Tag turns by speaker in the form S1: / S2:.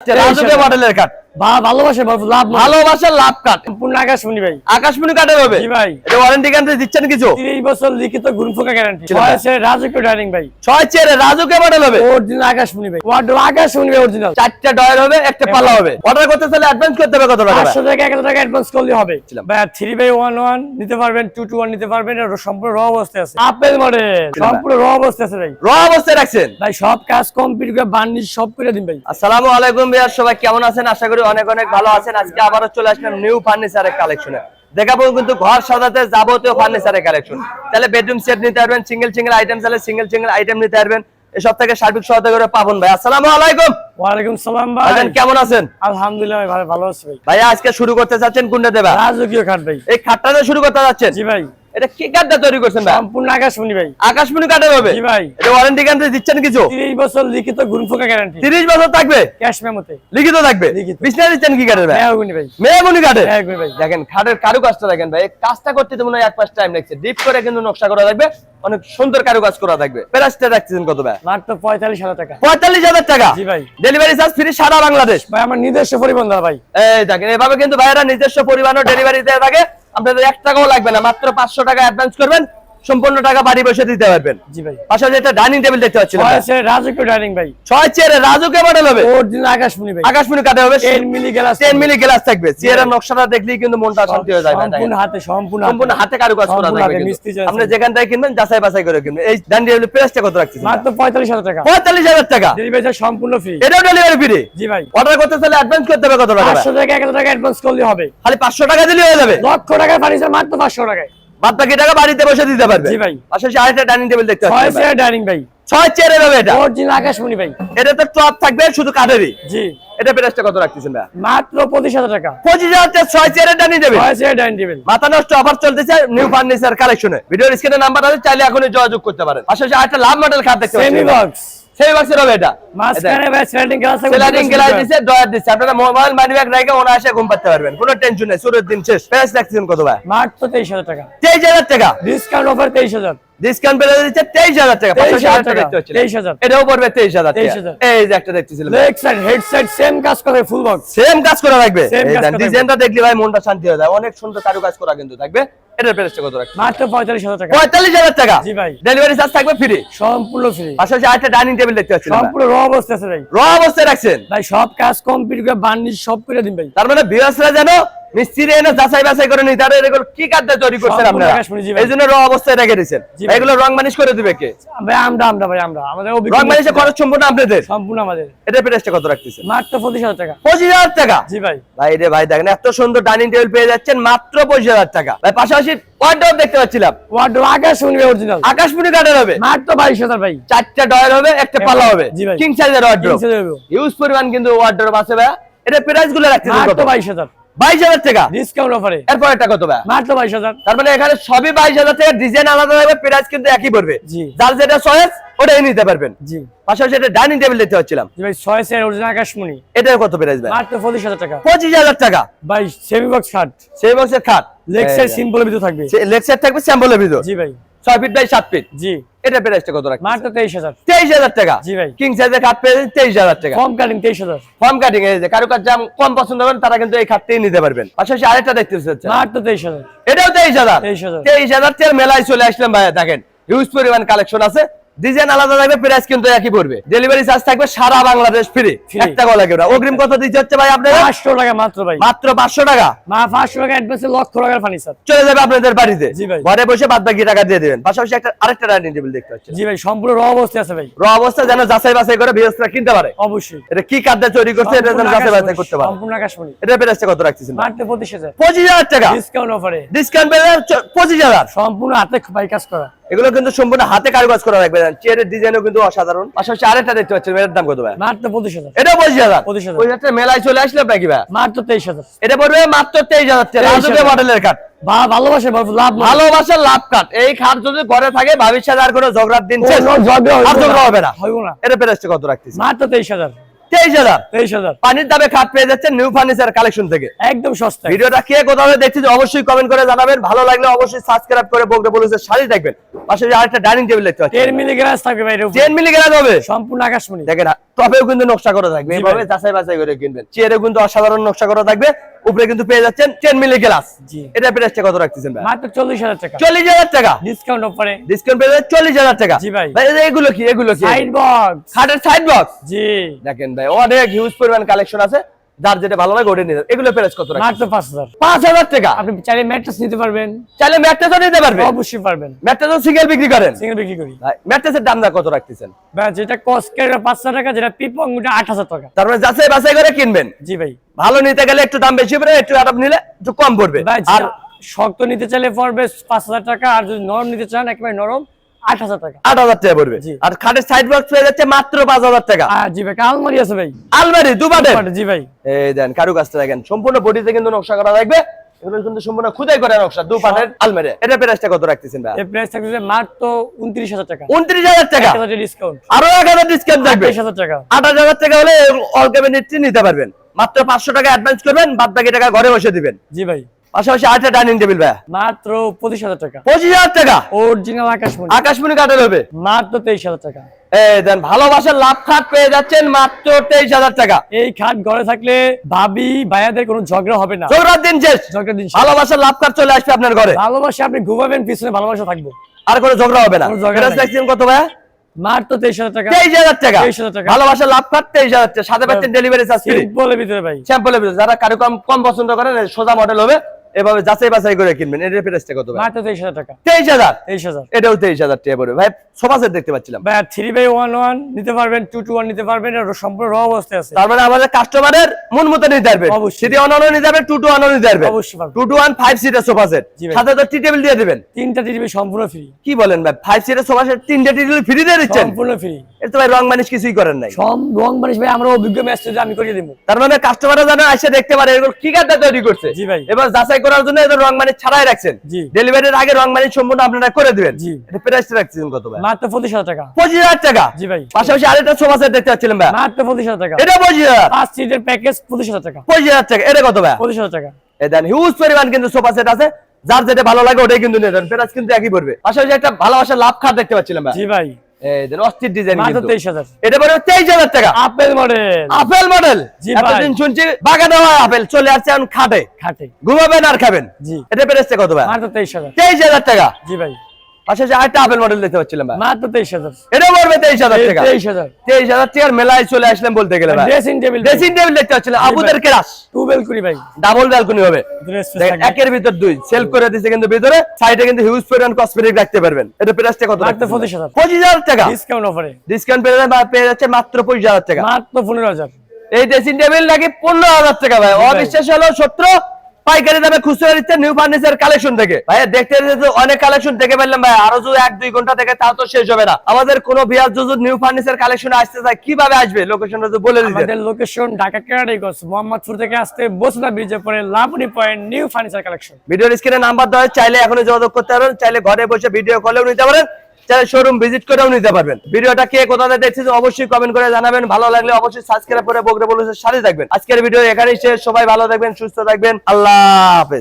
S1: রাজুকে মডেলের কাঠ
S2: বা ভালোবাসে লাভ
S1: কাঠ
S2: সম্পূর্ণ আকাশমণি ভাই।
S1: আকাশমণি কাঠের হবে?
S2: ভাই।
S1: এটা ওয়ারেন্টি গ্যারান্টি দিচ্ছেন কিছু?
S2: তিরিশ বছর লিখিত গুণফোকা গ্যারান্টি
S1: ছিল ভাই।
S2: রাজকীয় ডাইনিং ভাই।
S1: ছয় চেয়ারে রাজুকে মডেল হবে?
S2: অরিজিনাল আকাশমণি ভাই। ওয়ার্ড আকাশমণি ভাই অরিজিনাল
S1: চারটা ডয়ার হবে একটা পাল্লা হবে। অর্ডার করতে চাইলে অ্যাডভান্স করতে হবে কত টাকা?
S2: অ্যাডভান্স করলে হবে। ভাই বাই নিতে পারবেন টু টু ওয়ান নিতে পারবেন এটা সম্পূর্ণ র অবস্থায় আছে। আপেল মডেল সম্পূর্ণ র অবস্থায় আছে ভাই।
S1: র অবস্থায় রাখছেন?
S2: ভাই সব কাজ কমপ্লিট করে বার্নিশ সব করে দিন ভাই।
S1: আসসালামু আলাইকুম ভাইয়া সবাই কেমন আছেন? আশা করি অনেক অনেক ভালো আছেন। আজকে আবারও চলে আসলাম নিউ ফার্নিচারের কালেকশনে দেখাবো কিন্তু ঘর সাজাতে যাবতীয় ফার্নিচারের কালেকশন তাহলে বেডরুম সেট নিতে পারবেন সিঙ্গেল সিঙ্গেল আইটেম চাইলে সিঙ্গেল সিঙ্গেল আইটেম নিতে পারবেন। এসব থেকে সার্বিক সহায়তা করে পাবন ভাই। আসসালামু আলাইকুম।
S2: ওয়ালাইকুম সালাম ভাই।
S1: কেমন আছেন?
S2: আলহামদুলিল্লাহ ভাই ভালো ভালো আছি ভাই।
S1: ভাইয়া আজকে শুরু করতে চাচ্ছেন কোনটা দেবা?
S2: রাজকীয় খাট ভাই।
S1: এই খাটটা শুরু করতে যাচ্ছেন?
S2: জি ভাই।
S1: এটা কি কাঠটা তৈরি করছেন ভাই?
S2: সম্পূর্ণ আকাশমণি ভাই।
S1: আকাশমণি হবে?
S2: জি ভাই।
S1: এটা ওয়ারেন্টি গ্যারান্টি দিচ্ছেন কিছু?
S2: তিরিশ বছর লিখিত গুণফোকা গ্যারান্টি
S1: তিরিশ বছর থাকবে?
S2: ক্যাশ মেমোতে।
S1: লিখিত থাকবে। বিছনা দিচ্ছেন কি ভাই?
S2: মেহগুনি ভাই।
S1: মেহগুনি কাঠের
S2: মেহগুনি ভাই।
S1: দেখেন খাটের কারুকাজটা দেখেন ভাই। কাজটা করতে তো মনে হয় এক পাঁচ টাইম লাগছে। ডিপ করে কিন্তু নকশা করা থাকবে। অনেক সুন্দর কারুকাজ করা থাকবে। প্রাইসটা রাখছেন কত ভাই?
S2: মাত্র পঁয়তাল্লিশ হাজার টাকা।
S1: পঁয়তাল্লিশ হাজার টাকা।
S2: জি ভাই।
S1: ডেলিভারি চার্জ ফ্রি সারা বাংলাদেশ।
S2: ভাই আমার নিজস্ব পরিবহন ভাই।
S1: এই দেখেন এভাবে কিন্তু ভাইয়েরা নিজস্ব পরিমাণ ডেলিভারি দিয়ে থাকে। আপনাদের এক টাকাও লাগবে না মাত্র পাঁচশো টাকা অ্যাডভান্স করবেন। সম্পূর্ণ টাকা বাড়ি বসে দিতে পারবেন।
S2: জি ভাই।
S1: পাশাপাশি একটা ডাইনিং টেবিল দেখতে পাচ্ছিলাম ভাই।
S2: ছয় রাজকীয় ডাইনিং ভাই।
S1: ছয় চেয়ারে রাজুকে মডেল হবে।
S2: অরিজিনাল আকাশমণি ভাই।
S1: আকাশমণি কাটে হবে।
S2: Milli glass
S1: ten milli glass থাকবে। চেয়ারের নকশাটা দেখলেই কিন্তু মনটা শান্তি হয়ে যায়
S2: সম্পূর্ণ হাতে সম্পূর্ণ
S1: সম্পূর্ণ হাতে কারুকাজ করা থাকবে আপনি যেখান থেকে কিনবেন যাচাই বাছাই করে কিনবেন। এই ডাইনিং টেবিলের প্রাইসটা কত রাখছেন
S2: মাত্র পঁয়তাল্লিশ হাজার টাকা।
S1: পঁয়তাল্লিশ হাজার টাকা।
S2: ডেলিভারি সম্পূর্ণ ফ্রি
S1: এটাও ডেলিভারি ফ্রি
S2: জি ভাই।
S1: অর্ডার করতে চাইলে অ্যাডভান্স করতে হবে কত টাকা?
S2: টাকা টাকা অ্যাডভান্স করলে হবে।
S1: খালি পাঁচশো টাকা দিলে হয়ে যাবে।
S2: লক্ষ ফার্নিচার মাত্র পাঁচশো টাকায়।
S1: বাদ টাকা বাড়িতে বসে দিতে পারবে।
S2: জি ভাই।
S1: আরেকটা ডাইনিং টেবিল দেখতে
S2: ছয় চেয়ার ডাইনিং ভাই।
S1: ছয় হবে এটা।
S2: অরিজিনাল আকাশমণি ভাই।
S1: এটা তো টপ থাকবে শুধু কাঠেরই।
S2: জি।
S1: এটা প্রাইসটা কত রাখতেছেন ভাই?
S2: মাত্র পঁচিশ হাজার টাকা।
S1: পঁচিশ হাজার টাকা ছয় চেয়ারের ডাইনিং টেবিল
S2: ছয় চেয়ার ডাইনিং টেবিল
S1: মাথা নষ্ট অফার চলতেছে নিউ ফার্নিচার কালেকশনে ভিডিওর স্ক্রিনে নাম্বার আছে চাইলে এখনই যোগাযোগ করতে পারেন। পাশাপাশি আরেকটা লাভ মডেল খাট দেখতে
S2: সেমি বক্স
S1: সেই বক্সের হবে এটা।
S2: মাঝখানে ভাই স্লাইডিং গ্লাস
S1: সেলারিং গ্লাস দিছে ডয়ার দিছে। আপনারা মোবাইল মানি ব্যাগ রেখে ওনা এসে ঘুম পাতে পারবেন। কোনো টেনশন নেই সুরের দিন শেষ। প্রাইস রাখছেন কত ভাই?
S2: মাত্র তেইশ হাজার টাকা।
S1: তেইশ হাজার টাকা।
S2: ডিসকাউন্ট অফার তেইশ হাজার।
S1: ডিসকাউন্ট পেলে দিচ্ছে তেইশ হাজার টাকা
S2: 23,000
S1: পাশাপাশি আরেকটা
S2: টাকা,
S1: পাচ্ছিলাম।
S2: 23,000
S1: এটাও পড়বে তেইশ হাজার টাকা।
S2: 23,000
S1: এই যে একটা দেখতেছিলাম।
S2: Leg side head side same কাজ করে ফুল বক্স
S1: সেম কাজ করা
S2: কাজ করা
S1: ডিজাইনটা দেখলে ভাই মনটা শান্তি হয়ে যায়। অনেক সুন্দর কারুকাজ করা কিন্তু থাকবে। এটার প্রাইসটা কত রাখছেন
S2: মাত্র পঁয়তাল্লিশ হাজার টাকা।
S1: পঁয়তাল্লিশ হাজার টাকা?
S2: জি ভাই।
S1: ডেলিভারি চার্জ থাকবে ফ্রি
S2: সম্পূর্ণ ফ্রি
S1: পাশাপাশি আরেকটা ডাইনিং টেবিল দেখতে ভাই।
S2: সম্পূর্ণ র অবস্থা আছে ভাই।
S1: র অবস্থায় রাখছেন?
S2: ভাই সব কাজ কমপ্লিট করে বার্নিশ সব করে দিন ভাই।
S1: তার মানে বিয়াসরা জানো মিস্ত্রি এনে যাচাই বাছাই করে এগুলো কি তৈরি করছেন আপনারা?
S2: আকাশমণি।
S1: এই জন্য র অবস্থায় রেখে দিয়েছেন। এগুলো রং মানিশ করে দিবে কে?
S2: ভাই আমরা আমরা ভাই আমরা। আমাদের
S1: রং মানিশে খরচ সম্পূর্ণ আপনাদের?
S2: সম্পূর্ণ আমাদের।
S1: এটা প্রাইসটা কত রাখতেছেন?
S2: মাত্র পঁচিশ হাজার টাকা।
S1: পঁচিশ হাজার টাকা?
S2: জি ভাই।
S1: ভাই রে ভাই দেখেন এত সুন্দর ডাইনিং টেবিল পেয়ে যাচ্ছেন মাত্র পঁচিশ হাজার টাকা। ভাই পাশাপাশি ওয়ার্ডরোব দেখতে পাচ্ছিলাম।
S2: ওয়ার্ড আকাশ শুনবে অরিজিনাল
S1: আকাশমণি কাঠের হবে।
S2: মাত্র বাইশ হাজার ভাই।
S1: চারটা ডয়ার হবে একটা পাল্লা হবে। কিং সাইজের ওয়ার্ডরোব। ইউজ পরিমাণ কিন্তু ওয়ার্ডরোব আছে ভাই। এটা প্রাইসগুলো রাখতেছেন কত?
S2: বাইশ হাজার।
S1: বাইশ হাজার টাকা।
S2: ডিসকাউন্ট অফারে
S1: এরপর একটা কত
S2: মাত্র বাইশ হাজার।
S1: তার মানে এখানে সবই বাইশ হাজার টাকা ডিজাইন আলাদা হবে প্রাইস কিন্তু একই পড়বে। যার যেটা চয়েস ওটাই নিতে পারবেন।
S2: জি।
S1: পাশাপাশি একটা ডাইনিং টেবিল
S2: ভাই ছয় অরিজিনাল আকাশমণি।
S1: কত প্রাইস ভাই?
S2: মাত্র পঁচিশ হাজার টাকা।
S1: পঁচিশ হাজার টাকা।
S2: ভাই সেমি বক্স শার্ট
S1: সেই বক্সের খাট।
S2: সাইড সিম্পলের ভিতরে থাকবে।
S1: থাকবে স্যাম্পলের ভিতর।
S2: জি ভাই।
S1: ছয় ফিট বাই সাত ফিট
S2: জি।
S1: এটা প্রাইসটা কত
S2: মাত্র
S1: টাকা।
S2: জি ভাই।
S1: কিং সাইজের খাট পেয়ে তেইশ হাজার টাকা।
S2: ফর্ম কাটিং তেইশ হাজার।
S1: ফর্ম কাটিং এই যে কারও কাজ জাম কম পছন্দ করেন তারা কিন্তু এই খাটটাই নিতে পারবেন। পাশাপাশি আরেকটা দেখতে পাচ্ছেন
S2: মাত্র তেইশ হাজার।
S1: এটাও তেইশ হাজার।
S2: 23,000
S1: তেইশ হাজার তেল মেলায় চলে আসলাম ভাইয়া দেখেন। হিউজ পরিমাণ কালেকশন আছে। ডিজাইন আলাদা থাকবে প্রাইস কিন্তু একই পড়বে। ডেলিভারি চার্জ থাকবে সারা বাংলাদেশ ফ্রি। একটা গলা কেউ অগ্রিম কত দিতে হচ্ছে ভাই আপনারা
S2: পাঁচশো টাকা মাত্র ভাই।
S1: মাত্র পাঁচশো টাকা।
S2: মা পাঁচশো টাকা অ্যাডভান্সে লক্ষ টাকার ফার্নিচার
S1: চলে যাবে আপনাদের বাড়িতে।
S2: জি ভাই।
S1: ঘরে বসে বাদ বাকি টাকা দিয়ে দেবেন। পাশাপাশি একটা আরেকটা ডাইনিং টেবিল দেখতে পাচ্ছেন।
S2: জি ভাই সম্পূর্ণ র অবস্থায় আছে ভাই।
S1: র অবস্থা যেন যাচাই বাছাই করে বৃহস্পতিবার কিনতে পারে।
S2: অবশ্যই।
S1: এটা কি কার্ডে তৈরি করছে এটা যেন যাচাই বাছাই করতে পারে।
S2: সম্পূর্ণ আকাশমণি।
S1: এটা প্রাইসটা কত রাখতেছেন?
S2: মাত্র পঁচিশ হাজার।
S1: পঁচিশ হাজার টাকা।
S2: ডিসকাউন্ট অফারে
S1: ডিসকাউন্ট পেলে পঁচিশ হাজার।
S2: সম্পূর্ণ হাতে ভাই কাজ করা।
S1: এগুলো কিন্তু সম্পূর্ণ হাতে কারুকাজ করা রাখবে চেয়ারের ডিজাইনও কিন্তু অসাধারণ। পাশাপাশি আরেকটা দেখতে পাচ্ছেন এর দাম কত ভাই?
S2: মাত্র পঁচিশ হাজার।
S1: এটা পঁচিশ হাজার? পঁচিশ হাজার। মেলায় চলে আসলে ভাই?
S2: মাত্র তেইশ হাজার।
S1: এটা পড়বে মাত্র তেইশ হাজার টাকা।
S2: 23,000
S1: রাজুকে মডেলের কাঠ
S2: ভালোবাসে লাভ ভালো
S1: ভালোবাসার লাভ কাঠ এই খাট যদি ঘরে থাকে ভাবির সাথে আর কোনো ঝগড়ার দিন ঝগড়া হবে না। এটা প্রাইসটা কত রাখতেছি
S2: মাত্র তেইশ হাজার।
S1: তেইশ হাজার।
S2: তেইশ হাজার।
S1: পানির দামে খাট পেয়ে যাচ্ছেন নিউ ফার্নিচার কালেকশন থেকে।
S2: একদম সস্তা
S1: ভিডিওটা কে কোথাও দেখছি অবশ্যই কমেন্ট করে জানাবেন। ভালো লাগলে অবশ্যই সাবস্ক্রাইব করে বগরে বলুসের শাড়ি দেখবেন। পাশে যে আরেকটা ডাইনিং টেবিল দেখতে
S2: টেন মিলি গ্লাস থাকবে ভাই
S1: যাবে
S2: সম্পূর্ণ আকাশমণি।
S1: দেখেন তবেও কিন্তু নকশা করা থাকবে। যাচাই বাছাই করে কিনবেন। চেয়ারে কিন্তু অসাধারণ নকশা করা থাকবে। উপরে কিন্তু পেয়ে যাচ্ছেন টেন মিলি গ্লাস। এটা প্রাইসটা কত রাখতেছেন ভাই?
S2: মাত্র চল্লিশ হাজার টাকা।
S1: চল্লিশ হাজার টাকা?
S2: ডিসকাউন্ট অফারে
S1: ডিসকাউন্ট পেয়ে যাচ্ছে চল্লিশ হাজার টাকা।
S2: জি ভাই।
S1: যে এগুলো কি? এগুলো কি?
S2: সাইড বক্স
S1: খাটের সাইড বক্স
S2: জি।
S1: দেখেন ভাই অনেক হিউজ পরিমাণ কালেকশন আছে। যার যেটা ভালো লাগে ওটা নিতে এগুলো প্রাইস কত
S2: মাত্র পাঁচ হাজার।
S1: পাঁচ হাজার টাকা?
S2: আপনি চাইলে ম্যাট্রেস নিতে পারবেন।
S1: চাইলে ম্যাট্রেসও নিতে পারবে
S2: অবশ্যই পারবেন।
S1: ম্যাট্রেসও সিঙ্গেল বিক্রি করেন।
S2: সিঙ্গেল বিক্রি করি।
S1: ম্যাট্রেসের দাম কত রাখতেছেন?
S2: ভাই যেটা কস্কের পাঁচ হাজার টাকা যেটা পিপং ওটা আট হাজার টাকা।
S1: তারপরে যাচাই বাছাই করে কিনবেন?
S2: জি ভাই।
S1: ভালো নিতে গেলে একটু দাম বেশি পড়ে একটু আরাম নিলে একটু কম পড়বে। আর
S2: আর শক্ত নিতে চাইলে পড়বে পাঁচ হাজার টাকা আর যদি নরম নিতে চান একেবারে নরম আট হাজার টাকা।
S1: আট হাজার টাকা পড়বে। আর খাটের সাইড বক্স পেয়ে যাচ্ছে মাত্র পাঁচ হাজার টাকা।
S2: জি ভাই আলমারি আছে ভাই।
S1: আলমারি দুবাটের
S2: জি ভাই।
S1: এই দেন কারু কাজটা দেখেন। সম্পূর্ণ বডিতে কিন্তু নকশা করা থাকবে। এগুলো কিন্তু সম্পূর্ণ খুদাই করে নকশা দু পাটের আলমারি। এটা প্রাইসটা কত রাখতেছেন ভাই?
S2: এই প্রাইস থাকবে মাত্র উনত্রিশ হাজার টাকা। ডিসকাউন্ট
S1: আরও ডিসকাউন্ট থাকবে।
S2: টাকা।
S1: আঠাশ হাজার টাকা হলে অল ক্যাবিনেটটি নিতে পারবেন। মাত্র পাঁচশো টাকা অ্যাডভান্স করবেন বাদ বাকি টাকা ঘরে বসে দিবেন।
S2: জি ভাই।
S1: পাশাপাশি আরেকটা ডাইনিং টেবিল ভাই
S2: মাত্র পঁচিশ হাজার টাকা।
S1: পঁচিশ হাজার টাকা?
S2: অরিজিনাল আকাশমণি।
S1: আকাশমণি কাঠের হবে?
S2: মাত্র তেইশ হাজার টাকা।
S1: এই দেন ভালোবাসার লাভ খাট পেয়ে যাচ্ছেন মাত্র তেইশ হাজার টাকা।
S2: এই খাট ঘরে থাকলে ভাবি ভাইয়াদের কোনো ঝগড়া হবে না।
S1: চৌরার দিন শেষ।
S2: ঝগড়া দিন
S1: ভালোবাসার লাভ খাট চলে আসবে আপনার ঘরে।
S2: ভালোবাসা আপনি ঘুমাবেন পিছনে ভালোবাসা থাকব।
S1: আর কোনো ঝগড়া হবে না। কত ভাই
S2: মাত্র তেইশ হাজার টাকা।
S1: তেইশ হাজার টাকা।
S2: 23,000 টাকা।
S1: ভালোবাসার লাভ খাট তেইশ হাজার টাকা। সাথে পাচ্ছেন ডেলিভারি চার্জ ফ্রি
S2: ভিতরে ভাই।
S1: স্যাম্পলের ভিতরে। যারা কারও কম কম পছন্দ করেন সোজা মডেল হবে। এভাবে যাচাই বাছাই করে কিনবেন। এটার প্রাইসটা কত ভাই?
S2: মাত্র তেইশ হাজার টাকা।
S1: তেইশ হাজার?
S2: তেইশ হাজার।
S1: এটাও তেইশ হাজার টাকা পড়বে। ভাই সোফা সেট দেখতে পাচ্ছিলাম।
S2: ভাই থ্রি বাই ওয়ান ওয়ান নিতে পারবেন টু টু ওয়ান নিতে পারবেন এটা সম্পূর্ণ র অবস্থায় আছে।
S1: তার মানে আমাদের কাস্টমারের মন মতো নিতে পারবে।
S2: অবশ্যই।
S1: সিটি ওয়ান নিতে পারবে টু টু ওয়ান নিতে পারবে।
S2: অবশ্যই পারবে।
S1: টু টু ওয়ান ফাইভ সিটের সোফা সেট সাথে তো টি টেবিল দিয়ে দিবেন।
S2: তিনটা টিভি সম্পূর্ণ ফ্রি
S1: কি বলেন ভাই ফাইভ সিটের সোফা সেট তিনটে টি টেবিল ফ্রি দিয়ে দিচ্ছেন?
S2: সম্পূর্ণ ফ্রি
S1: এর তো ভাই রং মানিস কিছুই করেন নাই।
S2: সব রং মানুষ ভাই আমরা অভিজ্ঞ ম্যাচ আমি করিয়ে দিব।
S1: তার মানে কাস্টমাররা যেন এসে দেখতে পারে এগুলো কি কাঠটা তৈরি করছে।
S2: জি ভাই।
S1: এবার যাচাই করার জন্য এদের রং মানিস ছাড়াই রাখছেন।
S2: জি।
S1: ডেলিভারির আগে রং মানিস সম্পূর্ণ আপনারা করে দিবেন।
S2: জি।
S1: এটা প্রাইস রাখছেন কত ভাই?
S2: মাত্র পঁচিশ হাজার টাকা।
S1: পঁচিশ হাজার টাকা?
S2: জি ভাই।
S1: পাশাপাশি আরেকটা সোফা সেট দেখতে পাচ্ছিলাম ভাই।
S2: মাত্র পঁচিশ হাজার টাকা।
S1: এটা পঁচিশ হাজার?
S2: পাঁচ সিটের প্যাকেজ পঁচিশ হাজার টাকা।
S1: পঁচিশ হাজার টাকা। এটা কত ভাই?
S2: পঁচিশ হাজার টাকা।
S1: এ দেন হিউজ পরিমাণ কিন্তু সোফা সেট আছে। যার যেটা ভালো লাগে ওটাই কিন্তু নিয়ে যান। প্রাইস কিন্তু একই পড়বে। পাশাপাশি একটা ভালোবাসার লাভ খাট দেখতে পাচ্ছিলাম ভাই।
S2: জি ভাই।
S1: অস্থির ডিজাইন এটা তেইশ হাজার টাকা।
S2: আপেল মডেল
S1: আপেল মডেল এতদিন শুনছি বাগানে হয় আপেল চলে আসছে এখন খাটে।
S2: খাটে।
S1: ঘুমাবেন আর খাবেন।
S2: জি।
S1: এটা প্রাইসটা কত ভাই?
S2: তেইশ হাজার।
S1: তেইশ হাজার টাকা।
S2: জি ভাই।
S1: পাশাপাশি আরেকটা আপেল মডেল দেখতে পাচ্ছিলাম ভাই।
S2: মাত্র তেইশ হাজার।
S1: এটা পড়বে তেইশ হাজার টাকা।
S2: তেইশ হাজার।
S1: তেইশ হাজার টাকার মেলায় চলে আসলাম বলতে গেলে ভাই।
S2: ড্রেসিং টেবিল
S1: ড্রেসিং টেবিল দেখতে পাচ্ছিলাম। আবুদের কেরাস
S2: টু বেলকুনি ভাই।
S1: ডাবল ব্যালকনি হবে। একের ভিতর দুই। সেল করে দিচ্ছে কিন্তু ভিতরে। সাইডে কিন্তু হিউজ পরিমাণ কসমেটিক রাখতে পারবেন। এটা প্রাইসটা কত
S2: মাত্র 25,000
S1: পঁচিশ হাজার। টাকা।
S2: ডিসকাউন্ট অফারে
S1: ডিসকাউন্ট পেয়ে যাচ্ছে মাত্র পঁচিশ হাজার টাকা।
S2: মাত্র পনেরো হাজার।
S1: এই ড্রেসিং টেবিল নাকি পনেরো হাজার টাকা ভাই। অবিশ্বাস হলো সত্য পাইকারি দামে খুচরা দিচ্ছে নিউ ফার্নিচার কালেকশন থেকে। ভাই দেখতে অনেক কালেকশন দেখে ফেললাম ভাই আরও যদি এক দুই ঘণ্টা থেকে তাও তো শেষ হবে না। আমাদের কোনো বিয়ার যদি নিউ ফার্নিচার কালেকশন আসতে চায় কীভাবে আসবে? লোকেশনটা তো বলে দিতে।
S2: আমাদের লোকেশন ঢাকা কেরানীগঞ্জ মোহাম্মদপুর থেকে আসতে বসুনা ব্রিজের পরে Laboni point new furniture collection
S1: ভিডিওর স্ক্রিনে নাম্বার দেওয়া চাইলে এখনই যোগাযোগ করতে পারেন চাইলে ঘরে বসে ভিডিও কলেও নিতে পারেন। শোরুম ভিজিট করেও নিতে পারবেন। ভিডিওটা কে কোথা থেকে অবশ্যই কমেন্ট করে জানাবেন। ভালো লাগলে অবশ্যই সাবস্ক্রাইব করে বগরে বলুন সাথে থাকবেন। আজকের ভিডিও এখানেই শেষ। সবাই ভালো থাকবেন, সুস্থ থাকবেন। আল্লাহ হাফেজ।